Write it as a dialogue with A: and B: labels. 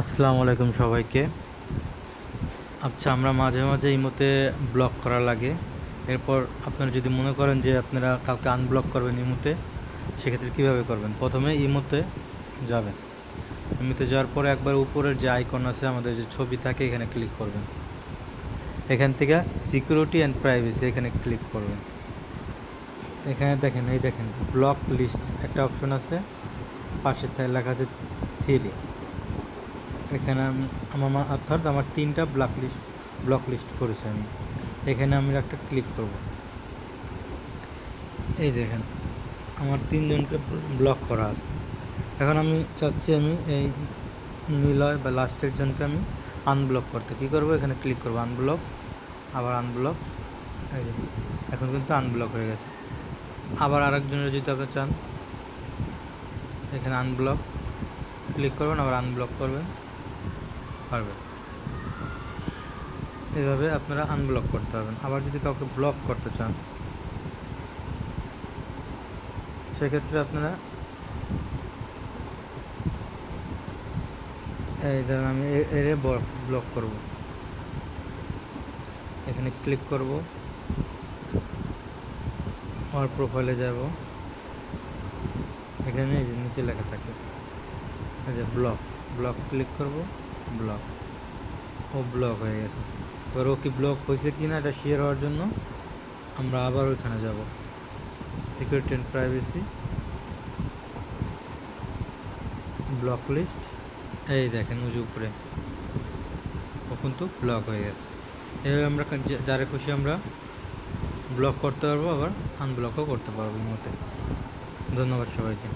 A: আসসালামু আলাইকুম সবাইকে। আচ্ছা আমরা মাঝে মাঝে ইমোতে ব্লক করা লাগে। এরপর আপনারা যদি মনে করেন যে আপনারা কাউকে আনব্লক করবেন ইমোতে সেক্ষেত্রে কীভাবে করবেন? প্রথমে ইমোতে যাবেন। ইমোতে যাওয়ার পরে একবার উপরের যে আইকন আছে, আমাদের যে ছবি থাকে, এখানে ক্লিক করবেন। এখান থেকে সিকিউরিটি অ্যান্ড প্রাইভেসি এখানে ক্লিক করবেন। এখানে দেখেন, এই দেখেন ব্লক লিস্ট একটা অপশন আছে। পাশে লেখা আছে থ্রি এখানে আমি, আমার অর্থাৎ আমার তিনটা ব্লক লিস্ট ব্লক লিস্ট করেছি আমি। এখানে আমি একটা ক্লিক করব। এই দেখেন আমার তিনজনকে ব্লক করা আছে। এখন আমি চাচ্ছি আমি এই নিলয় বা লাস্টের জনকে আমি আনব্লক করতে। কী করব? এখানে ক্লিক করব আনব্লক আবার আনব্লক এই যে, এখন কিন্তু আনব্লক হয়ে গেছে। আবার আরেকজনের যদি আপনি চান, এখানে আনব্লক ক্লিক করবেন, আবার আনব্লক করবেন। পারবেন। এভাবে আপনারা আনব্লক করতে পারবেন। আবার যদি কাউকে ব্লক করতে চান, সেক্ষেত্রে আপনারা এই ধরেন আমি এরে ব্লক করব। এখানে ক্লিক করব। আমার প্রোফাইলে যাব। এখানে নিচে লেখা থাকে। যে ব্লক ব্লক ক্লিক করব। ব্লক। ও ব্লক হয়ে গেছে। এবার ও কি ব্লক হয়েছে কি না, এটা শেয়ার হওয়ার জন্য আমরা আবার ওইখানে যাব। Security and privacy block list এই দেখেন উজু উপরে। ও কিন্তু ব্লক হয়ে গেছে। এভাবে আমরা যারা খুশি আমরা ব্লক করতে পারব, আবার আনব্লকও করতে পারব এই মতে ধন্যবাদ সবাইকে।